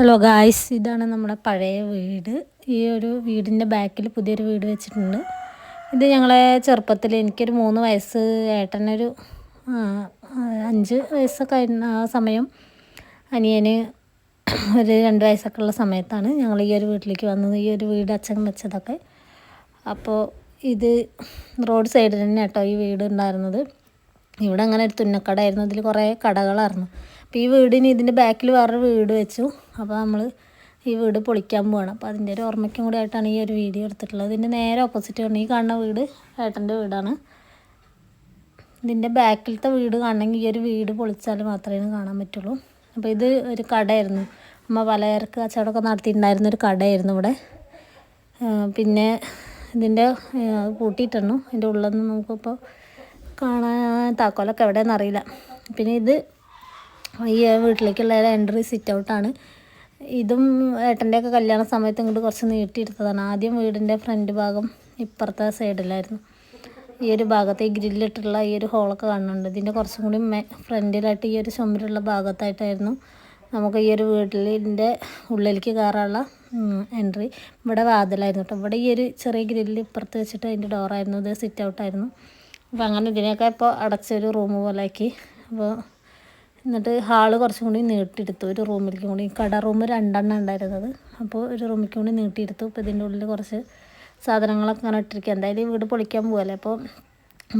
Hello guys ഇതാണ് നമ്മുടെ പഴയ വീട്. ഈ ഒരു വീടിന്റെ ബാക്കിൽ പുതിയൊരു വീട് വെച്ചിട്ടുണ്ട്. ഇത് ഞങ്ങളെ ചെറുപ്പത്തിൽ എനിക്കൊരു മൂന്ന് വയസ്സ് ഏട്ടനൊരു അഞ്ച് വയസ്സൊക്കെ ആയിരുന്ന ആ സമയം അനിയന് ഒരു രണ്ട് വയസ്സൊക്കെ ഉള്ള സമയത്താണ് ഞങ്ങൾ ഈ ഒരു വീട്ടിലേക്ക് വന്നത്. ഈ ഒരു വീട് അച്ഛൻ വെച്ചതൊക്കെ. അപ്പോൾ ഇത് റോഡ് സൈഡിൽ തന്നെ കേട്ടോ ഈ വീട് ഉണ്ടായിരുന്നത്. ഇവിടെ അങ്ങനെ ഒരു തുന്നക്കടയായിരുന്നു അതിൽ കുറേ കടകളായിരുന്നു. അപ്പോൾ ഈ വീടിന് ഇതിന്റെ ബാക്കിൽ വേറൊരു വീട് വെച്ചു. അപ്പോൾ നമ്മൾ ഈ വീട് പൊളിക്കാൻ പോവാണ്. അപ്പോൾ അതിന്റെ ഒരു ഓർമ്മയ്ക്കും കൂടി ആയിട്ടാണ് ഈ ഒരു വീഡിയോ എടുത്തിട്ടുള്ളത്. ഇതിന്റെ നേരെ ഓപ്പോസിറ്റ് ആണ്. ഈ കാണുന്ന വീട് ഏട്ടന്റെ വീടാണ്. ഇതിന്റെ ബാക്കിലത്തെ വീട് കാണണമെങ്കിൽ ഈ ഒരു വീട് പൊളിച്ചാൽ മാത്രമേ കാണാൻ പറ്റുള്ളൂ. അപ്പോൾ ഇത് ഒരു കടയായിരുന്നു. അമ്മ പലചരക്ക് കച്ചവടമൊക്കെ നടത്തിയിട്ടുണ്ടായിരുന്ന ഒരു കടയായിരുന്നു ഇവിടെ. പിന്നെ ഇതിന്റെ ആ, ഇതിന്റെ ഉള്ളതെന്ന് നമുക്കിപ്പോൾ കാണാൻ താക്കോലൊക്കെ എവിടെയെന്ന് അറിയില്ല. പിന്നെ ഇത് ഈ വീട്ടിലേക്കുള്ള എൻട്രി സിറ്റ് ഔട്ടാണ് ഇതും ഏട്ടന്റെയൊക്കെ കല്യാണ സമയത്ത് ഇങ്ങോട്ട് കുറച്ച് നീട്ടിയെടുത്തതാണ്. ആദ്യം വീടിന്റെ ഫ്രണ്ട് ഭാഗം ഇപ്പുറത്തെ സൈഡിലായിരുന്നു ഈ ഒരു ഭാഗത്ത് ഈ ഗ്രില്ലിട്ടുള്ള ഈ ഒരു ഹോളൊക്കെ കാണുന്നുണ്ട്. ഇതിന്റെ കുറച്ചും കൂടി മെ ഫ്രണ്ടിലായിട്ട് ഈ ഒരു ചുമരുള്ള ഭാഗത്തായിട്ടായിരുന്നു നമുക്ക് ഈ ഒരു വീട്ടിലിന്റെ ഉള്ളിലേക്ക് കയറാനുള്ള എൻട്രി ഇവിടെ വാതിലായിരുന്നു കേട്ടോ. ഇവിടെ ഈ ഒരു ചെറിയ ഗ്രില്ല് ഇപ്പുറത്ത് വെച്ചിട്ട് അതിന്റെ ഡോറായിരുന്നു ഇത് സിറ്റ് ഔട്ടായിരുന്നു അപ്പോൾ അങ്ങനെ ഇതിനെയൊക്കെ ഇപ്പോൾ അടച്ചൊരു റൂം പോലെ ആക്കി അപ്പോൾ എന്നിട്ട് ഹാൾ കുറച്ചും കൂടി നീട്ടിയെടുത്തു. ഒരു റൂമിലേക്ക് കൂടി. കട റൂം രണ്ടെണ്ണം ഉണ്ടായിരുന്നത്. അപ്പോൾ ഒരു റൂമിലേക്ക് കൂടി നീട്ടിയെടുത്തു. ഇപ്പോൾ ഇതിന്റെ ഉള്ളിൽ കുറച്ച് സാധനങ്ങളൊക്കെ അങ്ങനെ ഇട്ടിരിക്കുക എന്തായാലും വീട് പൊളിക്കാൻ പോകല്ലേ അപ്പോൾ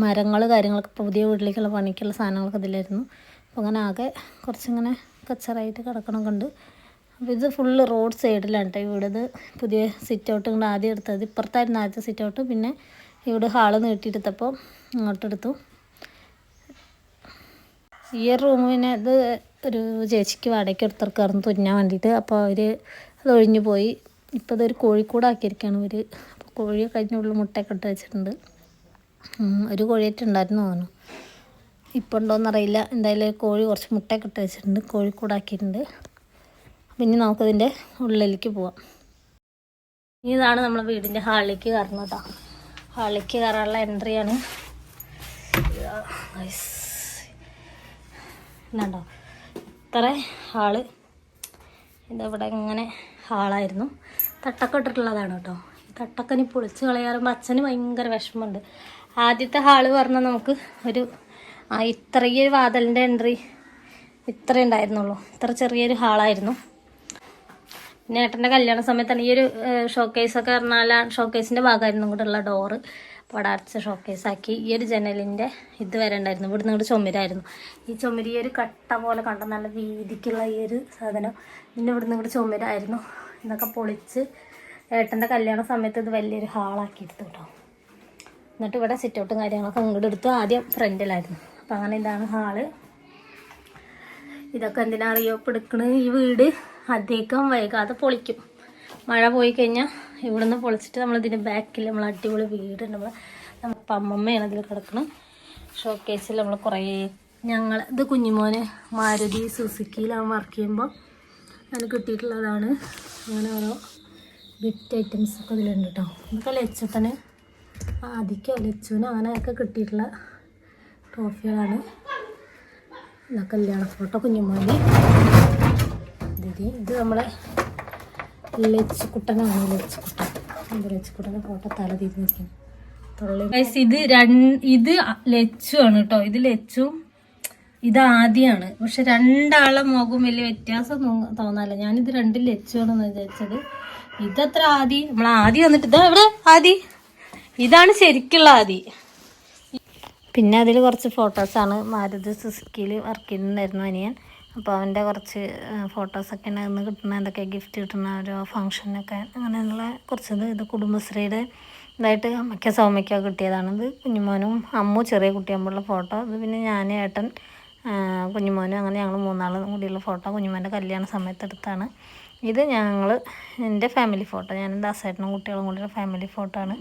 മരങ്ങൾ കാര്യങ്ങളൊക്കെ പുതിയ വീട്ടിലേക്കുള്ള പണിക്കുള്ള സാധനങ്ങളൊക്കെ ഇതിലായിരുന്നു. അപ്പോൾ അങ്ങനെ ആകെ കുറച്ചിങ്ങനെ കച്ചറായിട്ട് കിടക്കണമൊക്കെ ഉണ്ട്. അപ്പോൾ ഇത് ഫുള്ള് റോഡ് സൈഡിലാണ് കേട്ടോ ഇവിടെ പുതിയ സിറ്റ് ഔട്ട് ഇങ്ങോട്ട് ആദ്യം എടുത്തത്. ഇപ്പുറത്തായിരുന്നു ആദ്യത്തെ സിറ്റ് ഔട്ട് പിന്നെ ഇവിടെ ഹാൾ നീട്ടിയെടുത്തപ്പോൾ ഇങ്ങോട്ടെടുത്തു. ഈ പിന്നെ ഇത് ഒരു ചേച്ചിക്ക് വാടകയ്ക്ക് എടുത്തിറക്കായിരുന്നു തുന്നാൻ വേണ്ടിയിട്ട്. അപ്പോൾ അവർ അത് ഒഴിഞ്ഞു പോയി. ഇപ്പോൾ ഇതൊരു കോഴിക്കൂടാക്കിയിരിക്കുകയാണ് ഇവർ അപ്പോൾ കോഴിയൊക്കെ അതിന്റെ ഉള്ളിൽ മുട്ടയൊക്കെ ഇട്ട് വെച്ചിട്ടുണ്ട്. ഒരു കോഴിയൊക്കെ ഉണ്ടായിരുന്നു തോന്നുന്നു. ഇപ്പോൾ ഉണ്ടോയെന്നറിയില്ല എന്തായാലും കോഴി കുറച്ച് മുട്ടയൊക്കെ ഇട്ട് വെച്ചിട്ടുണ്ട്. കോഴിക്കൂടാക്കിയിട്ടുണ്ട് പിന്നെ നമുക്കതിന്റെ ഉള്ളിലേക്ക് പോവാം. ഇതാണ് നമ്മുടെ വീടിന്റെ ഹാളിലേക്ക് കയറുന്നത് ഹാളിലേക്ക് കയറാനുള്ള എൻട്രിയാണ്. ഇതുണ്ടോ ഇത്ര ഹാൾ ഇതവിടെ ഇങ്ങനെ ഹാളായിരുന്നു തട്ടൊക്കെ ഇട്ടിട്ടുള്ളതാണ് കേട്ടോ. തട്ടൊക്കെ ഇനി പൊളിച്ച് കളയാറുമ്പോൾ അച്ഛന് ഭയങ്കര വിഷമമുണ്ട്. ആദ്യത്തെ ഹാൾ പറഞ്ഞാൽ നമുക്ക് ഒരു ഇത്രയൊരു വാതലിന്റെ എൻട്രി ഇത്ര ഉണ്ടായിരുന്നുള്ളൂ. ഇത്ര ചെറിയൊരു ഹാളായിരുന്നു പിന്നെ ഏട്ടന്റെ കല്യാണ സമയത്താണ് ഈ ഒരു ഷോക്കേസൊക്കെ പറഞ്ഞാൽ ഷോക്കേസിന്റെ ഭാഗമായിരുന്നു ഇങ്ങോട്ടുള്ള ഡോറ് അപ്പോൾ അവിടെ അടച്ച ഷോക്കേസ് ആക്കി ഈ ഒരു ജനലിന്റെ ഇത് വരെ ഉണ്ടായിരുന്നു. നിന്ന് ചുമരായിരുന്നു. ഈ ചുമരി ഒരു കട്ട പോലെ കണ്ട നല്ല വീതിക്കുള്ള ഈ ഒരു സാധനം പിന്നെ ഇവിടെ നിന്ന് ഇവിടെ ചുമരായിരുന്നു. ഇതൊക്കെ പൊളിച്ച് ഏട്ടന്റെ കല്യാണ സമയത്ത് ഇത് വലിയൊരു ഹാളാക്കി എടുത്തു കേട്ടോ. എന്നിട്ട് ഇവിടെ സിറ്റ് ഔട്ടും കാര്യങ്ങളൊക്കെ ഇങ്ങോട്ട് എടുത്തു. ആദ്യം ഫ്രണ്ടിലായിരുന്നു അപ്പം അങ്ങനെ ഇതാണ് ഹാൾ. ഇതൊക്കെ എന്തിനാ അറിയോ? ഇപ്പം ഈ വീട് അധികം വൈകാതെ പൊളിക്കും. മഴ പോയി കഴിഞ്ഞാൽ ഇവിടുന്ന് പൊളിച്ചിട്ട് നമ്മൾ ഇതിന്റെ ബാക്കിൽ നമ്മൾ അടിപൊളി വീട് നമ്മൾ നമ്മളിപ്പോൾ അമ്മമ്മയാണ് അതിൽ കിടക്കണം. ഷോ കേസിൽ നമ്മൾ കുറേ ഞങ്ങൾ ഇത് കുഞ്ഞുമോന് മാരുതി സുസുക്കിയിലാണ് വർക്ക് ചെയ്യുമ്പോൾ അതിന് കിട്ടിയിട്ടുള്ളതാണ്. അങ്ങനെ ഓരോ ഗിഫ്റ്റ് ഐറ്റംസ് ഒക്കെ ഇതിലുണ്ട് കേട്ടോ ഇതൊക്കെ ലച്ചത്തന് ആദിക്കോ ലച്ചുവിനോ അങ്ങനെയൊക്കെ കിട്ടിയിട്ടുള്ള ട്രോഫികളാണ് ഇതാ കല്യാണ ഫോട്ടോ കുഞ്ഞുമോനി. ഇത് നമ്മളെ ലച്ചുക്കുട്ടനാണ് ലച്ചുക്കുട്ടൻ ഇത് ലച്ചുക്കുട്ടന്റെ ഫോട്ടോ തല തിരിഞ്ഞ് നിൽക്കുന്നു. Guys, ഇത് രണ്ട് ഇത് ലച്ചു ആണ് കേട്ടോ. ഇത് ലച്ചു ഇത് ആദ്യമാണ് പക്ഷെ രണ്ടാളെ മുഖം വലിയ വ്യത്യാസം തോന്ന- തോന്നാല്ല ഞാനിത് രണ്ടും ലച്ചു ആണെന്ന് വിചാരിച്ചത്. ഇതത്ര ആദി. നമ്മൾ ആദ്യം വന്നിട്ട് ഇതാ ഇവിടെ ആദി. ഇതാണ് ശരിക്കുള്ള ആദി. പിന്നെ അതിൽ കുറച്ച് ഫോട്ടോസാണ് മാരുതി സുസുക്കിയിൽ വർക്ക് ചെയ്യുന്നുണ്ടായിരുന്നു അനിയൻ. അപ്പോൾ അവന്റെ കുറച്ച് ഫോട്ടോസൊക്കെ ഉണ്ടായിരുന്നു കിട്ടുന്ന എന്തൊക്കെ ഗിഫ്റ്റ് കിട്ടുന്ന ഓരോ ഫങ്ഷനൊക്കെ അങ്ങനെയുള്ള കുറച്ചത്. ഇത് കുടുംബശ്രീയുടെ ഇതായിട്ട് അമ്മയ്ക്ക സൗമ്യയ്ക്ക കിട്ടിയതാണ്. ഇത് കുഞ്ഞുമോനും അമ്മു ചെറിയ കുട്ടിയാകുമ്പോഴുള്ള ഫോട്ടോ. ഇത് പിന്നെ ഞാൻ ഏട്ടൻ കുഞ്ഞുമോനും അങ്ങനെ ഞങ്ങൾ മൂന്നാളും കൂടിയുള്ള ഫോട്ടോ കുഞ്ഞുമോന്റെ കല്യാണ സമയത്ത് എടുത്താണ്. ഇത് ഞങ്ങൾ എന്റെ ഫാമിലി ഫോട്ടോ ഞാൻ ദാസേട്ടനും കുട്ടികളും കൂടിയുള്ള ഫാമിലി ഫോട്ടോ ആണ്.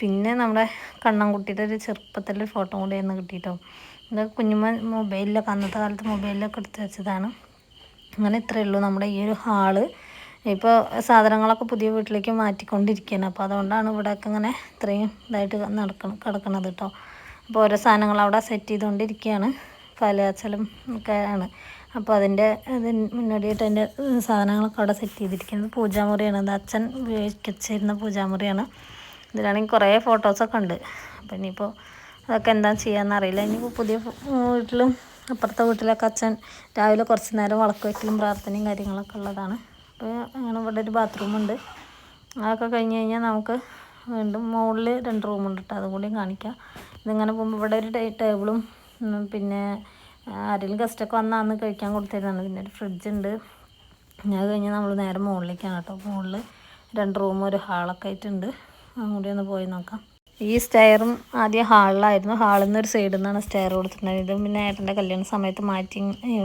പിന്നെ നമ്മുടെ കണ്ണൻകുട്ടിയുടെ ഒരു ചെറുപ്പത്തിലൊരു ഫോട്ടോ കൂടി ആയിരുന്നു കിട്ടിയിട്ടോ. ഇത് കുഞ്ഞുമ്മ മൊബൈലിലൊക്കെ അന്നത്തെ കാലത്ത് മൊബൈലിലൊക്കെ എടുത്ത് വെച്ചതാണ്. അങ്ങനെ ഇത്രയേ ഉള്ളൂ നമ്മുടെ ഈ ഒരു ഹാൾ. ഇപ്പോൾ സാധനങ്ങളൊക്കെ പുതിയ വീട്ടിലേക്ക് മാറ്റിക്കൊണ്ടിരിക്കുകയാണ്. അപ്പോൾ അതുകൊണ്ടാണ് ഇവിടെയൊക്കെ ഇങ്ങനെ ഇത്രയും ഇതായിട്ട് നടക്കണം കിടക്കണത് കേട്ടോ അപ്പോൾ ഓരോ സാധനങ്ങൾ അവിടെ സെറ്റ് ചെയ്തുകൊണ്ടിരിക്കുകയാണ്. കലാച്ചലും ഒക്കെ ആണ്. അപ്പോൾ അതിന്റെ അതിന് മുന്നോടിയായിട്ട് അതിന്റെ സാധനങ്ങളൊക്കെ അവിടെ സെറ്റ് ചെയ്തിരിക്കുന്നത് പൂജാമുറിയാണ്. അത് അച്ഛൻ ഉപയോഗിച്ചിരുന്ന പൂജാമുറിയാണ്. ഇതിലാണെങ്കിൽ കുറേ ഫോട്ടോസൊക്കെ ഉണ്ട്. അപ്പോൾ ഇനിയിപ്പോൾ അതൊക്കെ എന്താ ചെയ്യാന്ന് അറിയില്ല. ഇനിയിപ്പോൾ പുതിയ വീട്ടിലും അപ്പുറത്തെ വീട്ടിലൊക്കെ അച്ഛൻ രാവിലെ കുറച്ച് നേരം വളക്ക് വയ്ക്കലും പ്രാർത്ഥനയും കാര്യങ്ങളൊക്കെ ഉള്ളതാണ്. അപ്പോൾ അങ്ങനെ ഇവിടെ ഒരു ബാത്റൂമുണ്ട് അതൊക്കെ കഴിഞ്ഞ് കഴിഞ്ഞാൽ നമുക്ക് വീണ്ടും മുകളിൽ രണ്ട് റൂമുണ്ട് കേട്ടോ അതും കൂടിയും കാണിക്കാം. ഇതിങ്ങനെ പോകുമ്പോൾ ഇവിടെ ഒരു ടേബിളും പിന്നെ ആരെങ്കിലും ഗസ്റ്റൊക്കെ വന്നാൽ അന്ന് കഴിക്കാൻ കൊടുത്തിരുന്നതാണ്. പിന്നെ ഒരു ഫ്രിഡ്ജ് ഉണ്ട്. അത് കഴിഞ്ഞ് നമ്മൾ നേരെ മുകളിലേക്കാണ് കേട്ടോ മുകളിൽ രണ്ട് റൂമും ഒരു ഹാളൊക്കെ ആയിട്ടുണ്ട്. അങ്ങോട്ട് ഒന്ന് പോയി നോക്കാം. ഈ സ്റ്റെയറും ആദ്യം ഹാളിലായിരുന്നു ഹാളിൽ നിന്ന് ഒരു സൈഡിൽ നിന്നാണ് സ്റ്റെയർ കൊടുത്തിട്ടുണ്ടായത് ഇതും പിന്നെ ഏട്ടന്റെ കല്യാണ സമയത്ത് മാറ്റി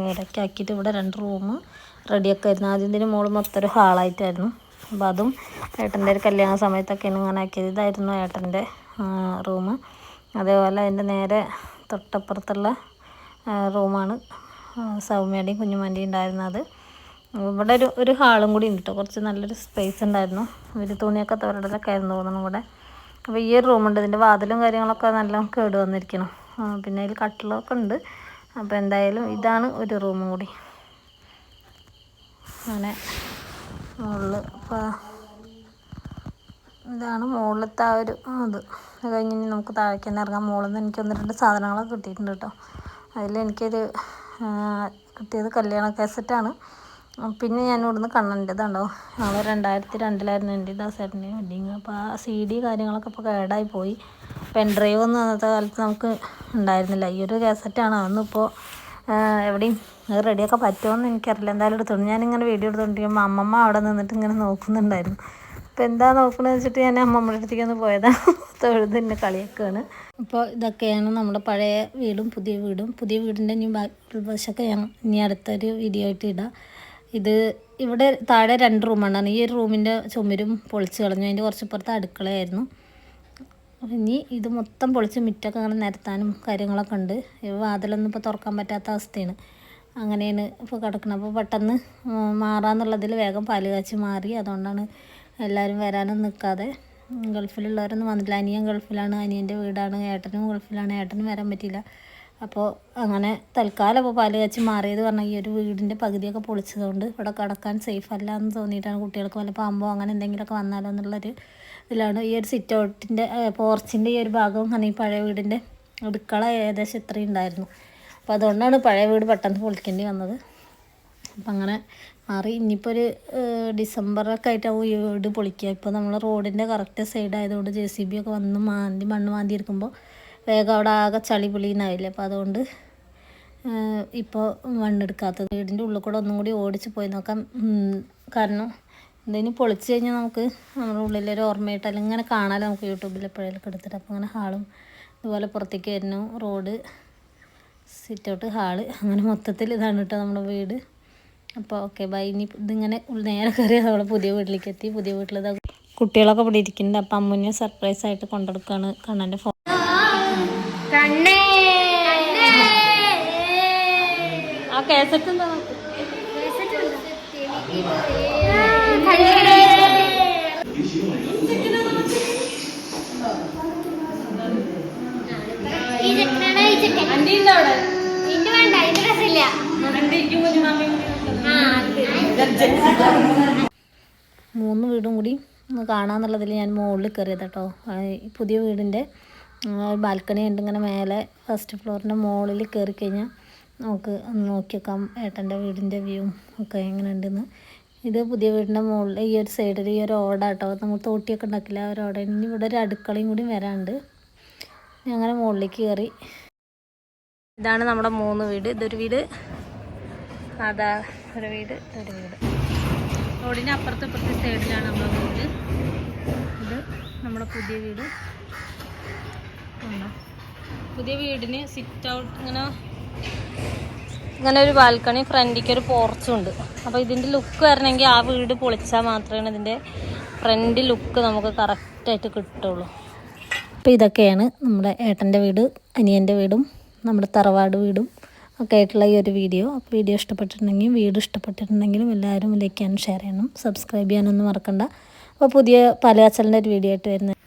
ഇടയ്ക്ക് ആക്കിയിട്ട് ഇവിടെ രണ്ട് റൂം റെഡിയൊക്കെ ആയിരുന്നു. ആദ്യം ഇതിന് മുകളിൽ മൊത്തം ഒരു ഹാളായിട്ടായിരുന്നു അപ്പോൾ അതും ഏട്ടന്റെ ഒരു കല്യാണ സമയത്തൊക്കെയാണ് ഇങ്ങനെ ആക്കിയത്. ഇതായിരുന്നു ഏട്ടന്റെ റൂം അതേപോലെ അതിന്റെ നേരെ തൊട്ടപ്പുറത്തുള്ള റൂമാണ് സൗമ്യയുടെയും കുഞ്ഞുമാന്റെയും ഉണ്ടായിരുന്നത് ഇവിടെ ഒരു ഒരു ഹാളും കൂടി ഉണ്ട് കേട്ടോ കുറച്ച് നല്ലൊരു സ്പേസ് ഉണ്ടായിരുന്നു. ഒരു തുണിയൊക്കെ തൊരടലൊക്കെ ആയിരുന്നു തോന്നുന്നു ഇവിടെ. അപ്പോൾ ഈ ഒരു റൂമുണ്ട് ഇതിന്റെ വാതിലും കാര്യങ്ങളൊക്കെ നല്ല കേട് വന്നിരിക്കണം. പിന്നെ അതിൽ കട്ടിലൊക്കെ ഉണ്ട്. അപ്പോൾ എന്തായാലും ഇതാണ് ഒരു റൂമും കൂടി. അങ്ങനെ മുകളിൽ അപ്പോൾ ഇതാണ് മുകളിലത്തെ ആ ഒരു അത് അത് കഴിഞ്ഞ് നമുക്ക് താഴേക്ക് തന്നെ ഇറങ്ങാം. മുകളിൽ നിന്ന് എനിക്ക് ഒന്ന് രണ്ട് സാധനങ്ങളൊക്കെ കിട്ടിയിട്ടുണ്ട് കേട്ടോ. അതിൽ എനിക്കൊരു കിട്ടിയത് കല്യാണ കാസറ്റാണ് പിന്നെ ഞാൻ ഇവിടുന്ന് കണ്ണന്റെതാണോ ഞങ്ങൾ രണ്ടായിരത്തി രണ്ടിലായിരുന്നു എന്റെ ദാസേട്ടന്റെ വെഡിങ് അപ്പോൾ ആ സി ഡി കാര്യങ്ങളൊക്കെ ഇപ്പോൾ കേടായി പോയി. പെൻഡ്രൈവ് ഒന്നും അന്നത്തെ കാലത്ത് നമുക്ക് ഉണ്ടായിരുന്നില്ല. ഈ ഒരു കാസറ്റാണ് അതൊന്നും ഇപ്പോൾ എവിടെയും അത് റെഡിയൊക്കെ പറ്റുമെന്ന് എനിക്കറിയില്ല. എന്തായാലും എടുത്തോണ്ട് ഞാനിങ്ങനെ വീഡിയോ എടുത്തുകൊണ്ടിരിക്കുമ്പോൾ അമ്മമ്മ അവിടെ നിന്നിട്ട് ഇങ്ങനെ നോക്കുന്നുണ്ടായിരുന്നു. അപ്പോൾ എന്താ നോക്കണമെന്ന് വെച്ചിട്ട് ഞാൻ അമ്മമ്മയുടെ അടുത്തേക്ക് ഒന്ന് പോയതാണ് തൊഴുത് എന്നെ കളിയൊക്കെയാണ് അപ്പോൾ ഇതൊക്കെയാണ് നമ്മുടെ പഴയ വീടും പുതിയ വീടും. പുതിയ വീടിന്റെ ഇനി വശമൊക്കെ ഞാൻ ഇനി അടുത്തൊരു വീഡിയോ ആയിട്ട് ഇടാം. ഇത് ഇവിടെ താഴെ രണ്ട് റൂമാണ്. ഈ ഒരു റൂമിന്റെ ചുമരും പൊളിച്ച് കളഞ്ഞു. അതിന്റെ കുറച്ച് പുറത്ത് അടുക്കളയായിരുന്നു. ഇനി ഇത് മൊത്തം പൊളിച്ച് മിറ്റൊക്കെ അങ്ങനെ നിരത്താനും കാര്യങ്ങളൊക്കെ ഉണ്ട്. വാതിലൊന്നും ഇപ്പോൾ തുറക്കാൻ പറ്റാത്ത അവസ്ഥയാണ്. അങ്ങനെയാണ് ഇപ്പോൾ കിടക്കുന്നത് അപ്പോൾ പെട്ടെന്ന് മാറാന്നുള്ളതിൽ വേഗം പാൽ കാച്ചി മാറി. അതുകൊണ്ടാണ് എല്ലാവരും വരാനും നിൽക്കാതെ. ഗൾഫിലുള്ളവരൊന്നും വന്നില്ല അനിയൻ ഗൾഫിലാണ്. അനിയന്റെ വീടാണ്. ഏട്ടനും ഗൾഫിലാണ്. ഏട്ടനും വരാൻ പറ്റിയില്ല. അപ്പോൾ അങ്ങനെ തൽക്കാലം ഇപ്പോൾ പാൽ കച്ചി മാറിയത് പറഞ്ഞാൽ ഈ ഒരു വീടിന്റെ പകുതിയൊക്കെ പൊളിച്ചതുകൊണ്ട് ഇവിടെ കിടക്കാൻ സേഫ് അല്ല എന്ന് തോന്നിയിട്ടാണ് കുട്ടികൾക്ക് വല്ല പാമ്പോ അങ്ങനെ എന്തെങ്കിലുമൊക്കെ വന്നാലോ എന്നുള്ളൊരു ഇതിലാണ് ഈ ഒരു സിറ്റ് ഔട്ടിന്റെ പോർച്ചിന്റെ ഈ ഒരു ഭാഗം അങ്ങനെ ഈ പഴയ വീടിന്റെ അടുക്കള ഏകദേശം ഇത്രയും ഉണ്ടായിരുന്നു. അപ്പോൾ അതുകൊണ്ടാണ് പഴയ വീട് പെട്ടെന്ന് പൊളിക്കേണ്ടി വന്നത്. അപ്പം അങ്ങനെ മാറി. ഇനിയിപ്പോൾ ഒരു ഡിസംബറൊക്കെ ആയിട്ടാവും ഈ വീട് പൊളിക്കുക. ഇപ്പോൾ നമ്മൾ റോഡിന്റെ കറക്റ്റ് സൈഡ് ആയതുകൊണ്ട് ജെ സി ബി ഒക്കെ വന്ന് മാന്തി മണ്ണ് മാന്തി എടുക്കുമ്പോൾ വേഗം അവിടെ ആകെ ചളി പിളിയുന്നാവില്ല അപ്പോൾ അതുകൊണ്ട് ഇപ്പോൾ മണ്ണെടുക്കാത്തത്. വീടിന്റെ ഉള്ളിൽ കൂടെ ഒന്നും കൂടി ഓടിച്ച് പോയി നോക്കാം. കാരണം എന്തെങ്കിലും പൊളിച്ച് കഴിഞ്ഞാൽ നമുക്ക് നമ്മുടെ ഉള്ളിലൊരു ഓർമ്മയായിട്ട് അല്ലെങ്കിൽ ഇങ്ങനെ കാണാമല്ലോ നമുക്ക് യൂട്യൂബിൽ എപ്പോഴെങ്കിലും എടുത്തിട്ട്. അപ്പോൾ അങ്ങനെ ഹാളും ഇതുപോലെ പുറത്തേക്ക് വരുന്നു. റോഡ് സിറ്റൗട്ട് ഹാൾ അങ്ങനെ മൊത്തത്തിൽ ഇതാണ് കേട്ടോ നമ്മുടെ വീട്. അപ്പോൾ ഓക്കെ ബൈ. ഇനി ഇതിങ്ങനെ നേരെ കയറി നമ്മൾ പുതിയ വീട്ടിലേക്ക് എത്തി. പുതിയ വീട്ടിൽ കുട്ടികളൊക്കെ ഇവിടെ ഇരിക്കുന്നുണ്ട്. അപ്പം അമ്മുനെ സർപ്രൈസ് ആയിട്ട് കൊണ്ടെടുക്കുകയാണ് കണ്ണന്റെ ഫോൺ ആ കേസറ്റ് എന്താ? മൂന്ന് വീടും കൂടി ഒന്ന് കാണാന്നുള്ളതിൽ ഞാൻ മുകളിൽ കയറിയത് കേട്ടോ പുതിയ വീടിന്റെ ബാൽക്കണി ഉണ്ട് ഇങ്ങനെ മേലെ. ഫസ്റ്റ് ഫ്ലോറിന്റെ മുകളിൽ കയറി കഴിഞ്ഞാൽ നമുക്ക് ഒന്ന് നോക്കിയേക്കാം ഏട്ടന്റെ വീടിന്റെ വ്യൂവും ഒക്കെ എങ്ങനെ ഉണ്ടെന്ന് ഇത് പുതിയ വീടിന്റെ മുകളിൽ ഈ ഒരു സൈഡിൽ ഈ ഒരു ഓടാട്ടോ നമ്മൾ തോട്ടിയൊക്കെ ഉണ്ടാക്കില്ല ആ ഒരു ഓട. ഇനി ഇവിടെ ഒരു അടുക്കളയും കൂടി വരാണ്ട് അങ്ങനെ മുകളിലേക്ക് കയറി ഇതാണ് നമ്മുടെ മൂന്ന് വീട്. ഇതൊരു വീട്. അതാ ഒരു വീട് ഒരു വീട്. റോഡിന്റെ അപ്പുറത്തെ ഇപ്പുറത്തെ സൈഡിലാണ് നമ്മുടെ വീട്. ഇത് നമ്മുടെ പുതിയ വീട്. പുതിയ വീടിന് സിറ്റ് ഔട്ട് ഇങ്ങനെ ഇങ്ങനെ ഒരു ബാൽക്കണി ഫ്രണ്ടിക്ക് ഒരു പോർച്ചും ഉണ്ട്. അപ്പോൾ ഇതിന്റെ ലുക്ക് വരണമെങ്കിൽ ആ വീട് പൊളിച്ചാൽ മാത്രമേ ഇതിന്റെ ഫ്രണ്ട് ലുക്ക് നമുക്ക് കറക്റ്റായിട്ട് കിട്ടുള്ളൂ. അപ്പോൾ ഇതൊക്കെയാണ് നമ്മുടെ ഏട്ടന്റെ വീട് അനിയന്റെ വീടും നമ്മുടെ തറവാട് വീടും ഒക്കെ ആയിട്ടുള്ള ഈ ഒരു വീഡിയോ അപ്പോൾ വീഡിയോ ഇഷ്ടപ്പെട്ടിട്ടുണ്ടെങ്കിൽ വീട് ഇഷ്ടപ്പെട്ടിട്ടുണ്ടെങ്കിലും എല്ലാവരും ലൈക്ക് ചെയ്യാനും ഷെയർ ചെയ്യണം സബ്സ്ക്രൈബ് ചെയ്യാനൊന്നും മറക്കണ്ട. അപ്പോൾ പുതിയ പല ഒരു വീഡിയോ ആയിട്ട് വരുന്നത്